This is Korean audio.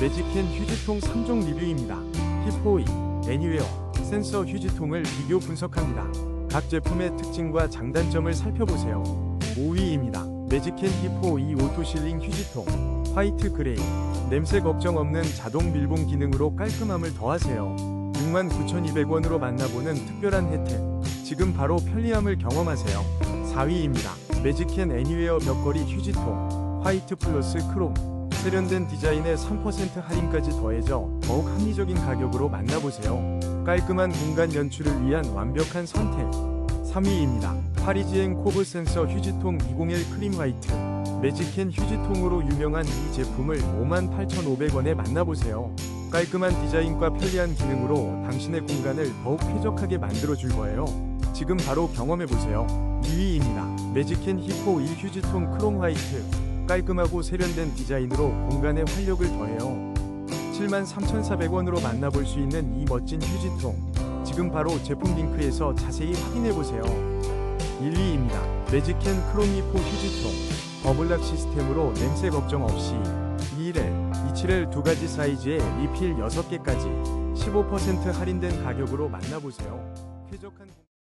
매직캔 휴지통 3종 리뷰입니다. 힙호이, 애니웨어, 센서 휴지통을 비교 분석합니다. 각 제품의 특징과 장단점을 살펴보세요. 5위입니다. 매직캔 힙호이 오토실링 휴지통 화이트 그레이 냄새 걱정 없는 자동 밀봉 기능으로 깔끔함을 더하세요. 69,200원으로 만나보는 특별한 혜택 지금 바로 편리함을 경험하세요. 4위입니다. 매직캔 애니웨어 벽걸이 휴지통 화이트 플러스 크롬 세련된 디자인에 3% 할인까지 더해져 더욱 합리적인 가격으로 만나보세요. 깔끔한 공간 연출을 위한 완벽한 선택. 3위입니다. 파리지행 코브 센서 휴지통 201 크림 화이트. 매직캔 휴지통으로 유명한 이 제품을 58,500원에 만나보세요. 깔끔한 디자인과 편리한 기능으로 당신의 공간을 더욱 쾌적하게 만들어줄 거예요. 지금 바로 경험해보세요. 2위입니다. 매직캔 히포 1 휴지통 크롬 화이트. 깔끔하고 세련된 디자인으로 공간에 활력을 더해요. 73,400원으로 만나볼 수 있는 이 멋진 휴지통. 지금 바로 제품 링크에서 자세히 확인해보세요. 1위입니다. 매직캔 크롬이포 휴지통. 버블락 시스템으로 냄새 걱정 없이 2L, 27L 두 가지 사이즈에 리필 6개까지 15% 할인된 가격으로 만나보세요. 쾌적한 공-